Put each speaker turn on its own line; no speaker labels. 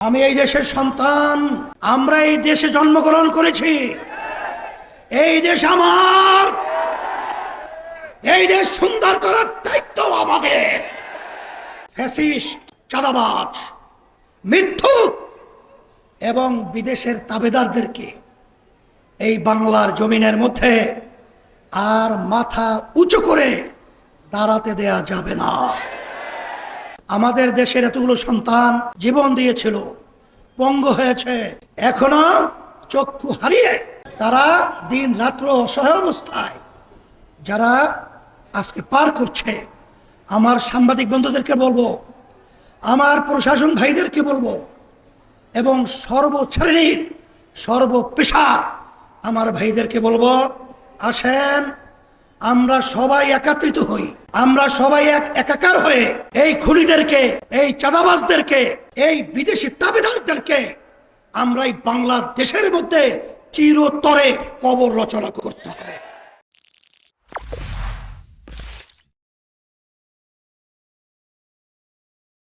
আমি এই দেশের সন্তান। আমরা এই দেশে জন্মগ্রহণ করেছি। এই দেশ আমার। এই দেশ সুন্দর করার দায়িত্ব আমাদের। ফ্যাসিস্ট, চাঁদাবাজ, মিথ্যুক এবং বিদেশের তাবেদারদেরকে এই বাংলার জমিনের মধ্যে আর মাথা উঁচু করে দাঁড়াতে দেয়া যাবে না। আমাদের দেশের এতগুলো সন্তান জীবন দিয়েছিল, পঙ্গ হয়েছে। এখনও চক্ষু হারিয়ে তারা দিন রাত্র অসহায় অবস্থায় যারা আজকে পার করছে। আমার সাংবাদিক বন্ধুদেরকে বলব, আমার প্রশাসন ভাইদেরকে বলব, এবং সর্বশ্রেণীর সর্বপেশার আমার ভাইদেরকে বলব, আসেন আমরা সবাই একাত্রিত হই। আমরা সবাই এক একাকার হয়ে এই খুনিদেরকে, এই চাঁদাবাজদেরকে, এই বিদেশি তাবেদারদেরকে আমরা এই বাংলাদেশের মধ্যে চিরতরে কবর রচনা করতে হবে।